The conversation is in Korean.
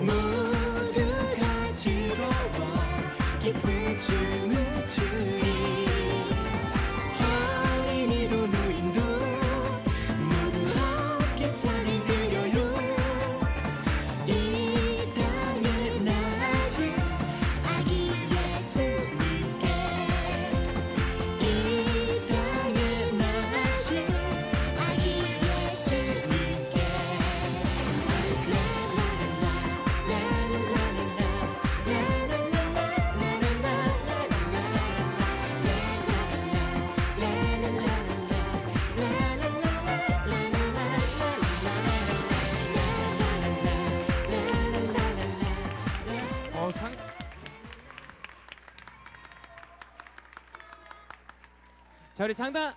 모두가 즐거워 기쁜 중 자 우리 장단